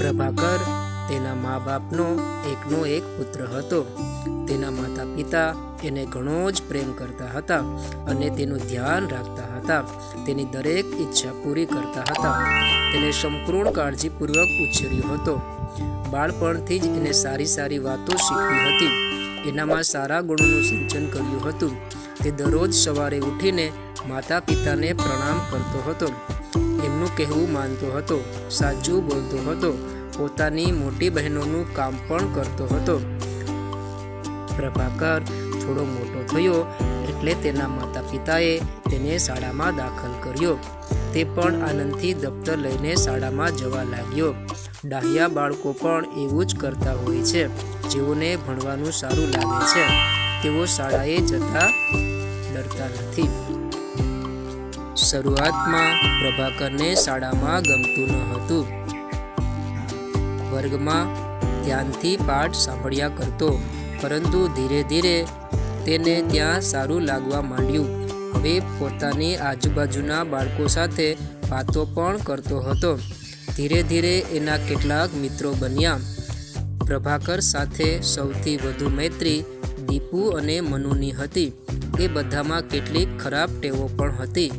પ્રભાકર તેના મા બાપનો એકનો એક પુત્ર હતો. તેના માતા પિતા એને ઘણો જ પ્રેમ કરતા હતા અને તેનું ધ્યાન રાખતા હતા. તેની દરેક ઈચ્છા પૂરી કરતા હતા. તેને સંપૂર્ણ કાળજીપૂર્વક ઉછેર્યો હતો. બાળપણથી જ એને સારી સારી વાતો શીખવી હતી. એનામાં સારા ગુણોનું સિંચન કર્યું હતું. તે દરરોજ સવારે ઉઠીને માતા પિતાને પ્રણામ કરતો હતો. એમનું કહેવું માનતો હતો, સાચું બોલતો હતો, પોતાની મોટી બહેનોનું કામ પણ કરતો હતો. પ્રભાકર થોડો મોટો થયો એટલે તેના માતા પિતાએ તેને શાળામાં દાખલ કર્યો. તે પણ આનંદથી દફતર લઈને શાળામાં જવા લાગ્યો. ડાહ્યા બાળકો પણ એવું જ કરતા હોય છે, જેઓને ભણવાનું સારું લાગે છે. તેઓ શાળાએ જતા ડરતા નથી. શરૂઆતમાં પ્રભાકરને શાળામાં ગમતું ન હતું. વર્ગમાં ધ્યાનથી પાઠ સાંભળ્યા કરતો, પરંતુ ધીરે ધીરે તેને ત્યાં સારું લાગવા માંડ્યું. હવે પોતાની આજુબાજુના બાળકો સાથે વાતો પણ કરતો હતો. ધીરે ધીરે એના કેટલાક મિત્રો બન્યા. પ્રભાકર સાથે સૌથી વધુ મૈત્રી દીપુ અને મનુની હતી. એ બધામાં કેટલીક ખરાબ ટેવો પણ હતી.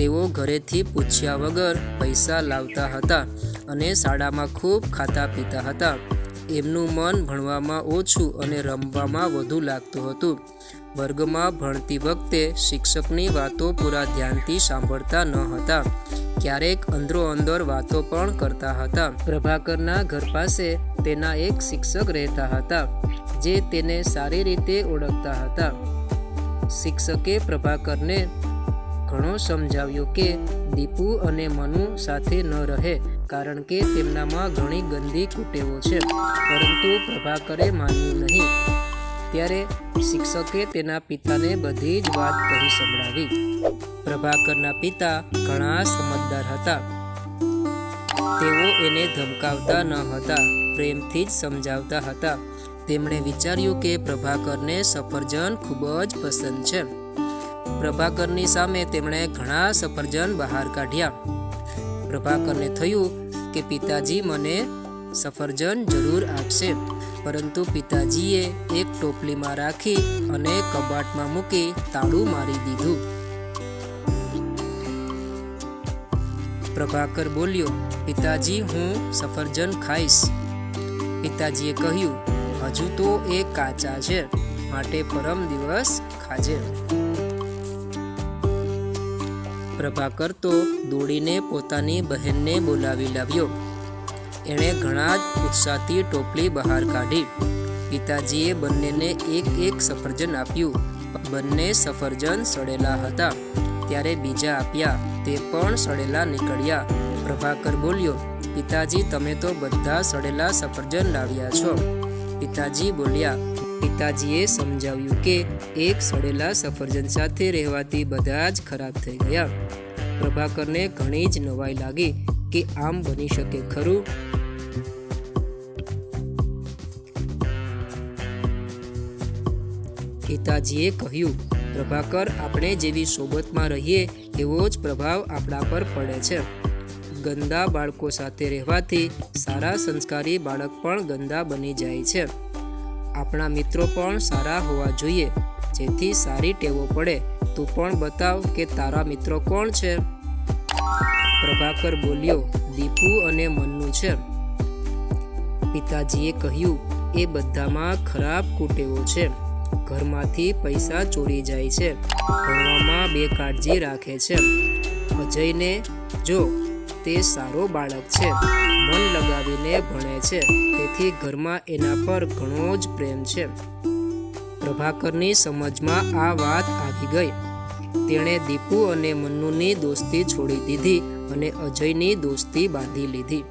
તેઓ ઘરેથી પૂછ્યા વગર પૈસા લાવતા હતા અને શાળામાં ખૂબ ખાતા પીતા હતા. એમનું મન ભણવામાં ઓછું અને રમવામાં વધુ લાગતું હતું. વર્ગમાં ભણતી વખતે શિક્ષકની વાતો પૂરા ધ્યાનથી સાંભળતા ન હતા. ક્યારેક અંદરો અંદર વાતો પણ કરતા હતા. પ્રભાકરના ઘર પાસે તેના એક શિક્ષક રહેતા હતા, જે તેને સારી રીતે ઓળખતા હતા. શિક્ષકે પ્રભાકરને ઘણો સમજાવ્યો કે દીપુ અને મનુ સાથે ન રહે, કારણ કે તેમનામાં ઘણી ગંદી કુટેવો છે. પરંતુ પ્રભાકરે માન્યું નહીં. ત્યારે શિક્ષકે તેના પિતાને બધી જ વાત કહી સંભળાવી. પ્રભાકરના પિતા ઘણા સમજદાર હતા. તેઓ એને ધમકાવતા ન હતા, પ્રેમથી જ સમજાવતા હતા. તેમણે વિચાર્યું કે પ્રભાકરને સફરજન ખૂબ જ પસંદ છે. પ્રભાકરની સામે તેમણે ઘણા સફરજન બહાર કાઢ્યા. પ્રભાકરને થયું કે પિતાજી મને સફરજન જરૂર આપશે, પરંતુ પિતાજીએ એક ટોપલીમાં રાખી અને કબાટમાં મૂકી તાળું મારી દીધું. પ્રભાકર બોલ્યો, પિતાજી, હું સફરજન ખાઈશ. પિતાજીએ કહ્યું, હજુ તો એ કાચા છે, માટે પરમ દિવસ ખાજે. પ્રભાકર તો દોડીને પોતાની બહેનને બોલાવી લાવ્યો. એણે ઘણા જ ઉત્સાહથી ટોપલી બહાર કાઢી. પિતાજીએ બંનેને એક એક સફરજન આપ્યું. બંને સફરજન સડેલા હતા. ત્યારે બીજા આપ્યા. તે પણ સડેલા નીકળ્યા. પ્રભાકર બોલ્યો, પિતાજી, તમે તો બધા સડેલા સફરજન લાવ્યા છો. પિતાજી બોલ્યા પિતાજીએ સમજાવ્યું કે એક સડેલા સફરજન સાથે રહેવાથી બધા જ ખરાબ થઈ ગયા. પ્રભાકરને ઘણી જ નવાઈ લાગી કે આમ બની શકે ખરું? પિતાજીએ કહ્યું, પ્રભાકર, આપણે જેવી સોબતમાં રહીએ એવો જ પ્રભાવ આપણા પર પડે છે. ગંદા બાળકો સાથે રહેવાથી સારા સંસ્કારી બાળક પણ ગંદા બની જાય છે. આપણા મિત્રો પણ સારા હોવા જોઈએ. જેથી સારી ટેવો પડે. તું પણ બતાવ કે તારા મિત્રો કોણ છે? પ્રભાકર બોલ્યો, દીપુ અને મન્નુ છે. પિતાજીએ કહ્યું, એ બધામાં ખરાબ કુટેવો છે. ઘરમાંથી પૈસા ચોરી જાય છે. ભણવામાં બેકાળજી રાખે છે. અજયને, જો તે સારો બાળક છે. મન લગાવીને ભણે છે. તેથી ઘરમાં એના પર ઘણો જ પ્રેમ છે. પ્રભાકરની સમજમાં આ વાત આવી ગઈ. તેણે દીપુ અને મન્નુની દોસ્તી છોડી દીધી અને અજયની દોસ્તી બાંધી લીધી.